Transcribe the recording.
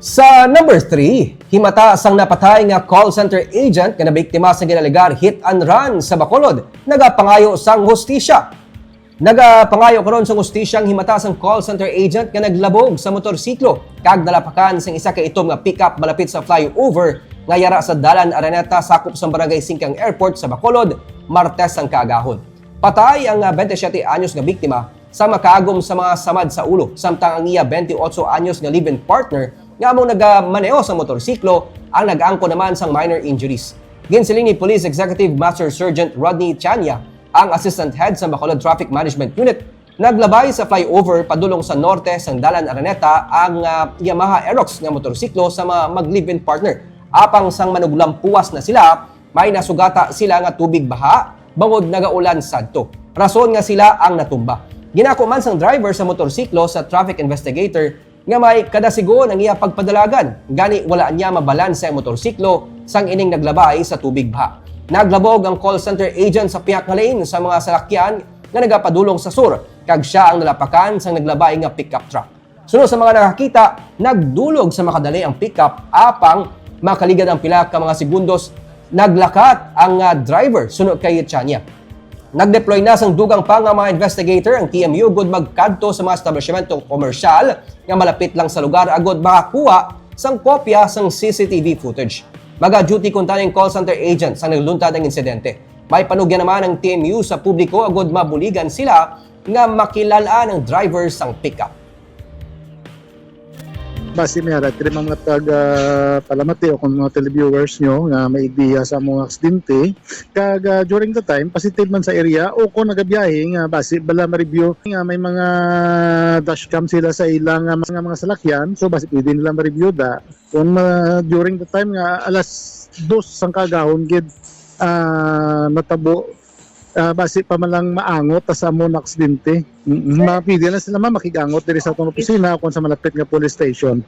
Sa number 3, himata sang napatay nga call center agent nga nabiktima sa ginaligar hit and run sa Bacolod, nagapangayo sang hustisya. Nagapangayo karon sa hustisyang himata sang call center agent nga naglabog sa motorsiklo kag nalapakan sang isa ka itom nga pickup malapit sa flyover nga yara sa Dalan Araneta sakop sa Barangay Singkang Airport sa Bacolod, Martes ang kaagahon. Patay ang ah, 27 anyos nga biktima sa makaagom sa mga samad sa ulo samtang ang iya 28 anyos nga live-in partner nga among nagamaneo sa motorsiklo ang nag-angko naman sang minor injuries. Ginsiling ni Police Executive Master Sergeant Rodney Chania, ang assistant head sa Bacolod Traffic Management Unit, naglabay sa flyover padulong sa norte sang Dalan Araneta ang ah, Yamaha Aerox nga motorsiklo sa mga mag-live-in partner. Apang sang manuglampuas na sila, may nasugata sila nga tubig baha bangod nagaulan sadto. Rason nga sila ang natumba. Ginako man sang driver sa motorsiklo sa traffic investigator nga may kadasigon ang iya pagpadalagan. Gani wala niya mabalanse ang motorsiklo sang ining naglabay sa tubig baha. Naglabog ang call center agent sa piyak nga lane sa mga salakyan nga nagapadulong sa sur kag siya ang nalapakan sang naglabay nga pickup truck. Sunod sa mga nakakita, nagdulog sa makadali ang pickup apang makaligad ang pila ka mga segundos naglakat ang ah, driver sunod kay Chania. Nag-deploy na sang dugang pa nga mga investigator ang TMU gud magkadto sa mga establishmentong komersyal nga malapit lang sa lugar agod makakuha sang kopya sang CCTV footage. Maga-duty kun taning call center agent sang nagluntad ang insidente. May panugyan naman ang TMU sa publiko agod mabuligan sila nga makilalaan ang driver sang pickup. Base mera kini mga taga palamati o kung mga televiewers nyo nga may idea sa mga aksidente. Kag ah, during the time positive man sa area o kung nagabiyahe nga base bala ma-review. Nga may mga dashcam sila sa ilang ah, mga mga salakyan. So base pwede nila ma-review da. Kung ah, during the time nga alas dos sang kagahon gid ah, natabo ah, base pa man lang maangot ta sa mo na aksidente. Mm, Mapili na sila ma makigangot diri sa atong opisina kung sa malapit nga police station.